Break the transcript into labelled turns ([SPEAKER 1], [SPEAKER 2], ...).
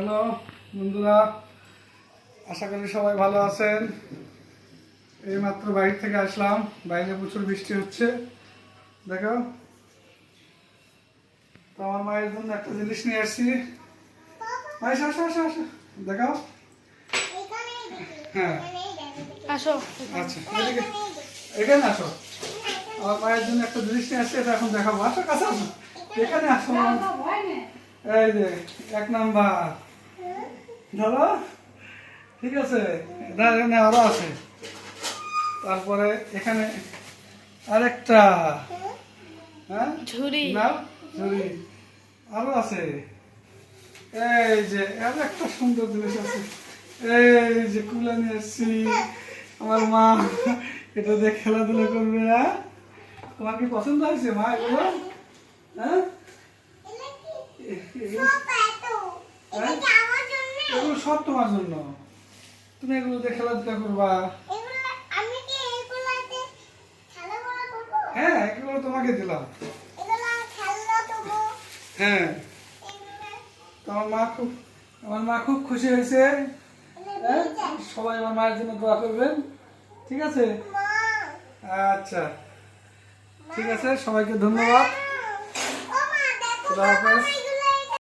[SPEAKER 1] Hello বন্ধুরা আশা করি সবাই ভালো আছেন। এইমাত্র বাইরে থেকে আসলাম বাইরে প্রচুর বৃষ্টি হচ্ছে। দেখো তো আমার মায়ের জন্য একটা জিনিস নিয়ে আসছি। মায়ের আসো আসো আসো দেখাও। হ্যাঁ।
[SPEAKER 2] আসো।
[SPEAKER 1] আচ্ছা এখানে আসো। আমার মায়ের জন্য একটা জিনিস নিয়ে আসছি এটা এখন দেখাবো। আসো কাছে আসো। এখানে আসো এই যে এক নাম্বার। ধরো ঠিক আছে না এখানে আরও আছে। তারপরে এখানে আরেকটা হ্যাঁ?
[SPEAKER 2] ঝুড়ি।
[SPEAKER 1] না ঝুড়ি। আরও আছে। এই যে আর একটা সুন্দর জিনিস আছে। এই যে কুলা নিয়ে এসছি। আমার মা এটা দিয়ে খেলাধুলা করবে হ্যাঁ? তোমার কি পছন্দ হয়েছে মা এগুলো? হ্যাঁ? এগুলো- সব তোমার জন্য। তুমি এগুলো দিয়ে খেলাধুলা করবা। হ্যাঁ এগুলো তোমাকে দিলাম। হ্যাঁ। তো আমার মা খুব আমার মা খুব খুশি হয়েছে। হ্যাঁ সবাই আমার মায়ের জন্য দোয়া করবেন। ঠিক আছে? আচ্ছা। ঠিক আছে সবাইকে ধন্যবাদ। খুদা হাফেজ।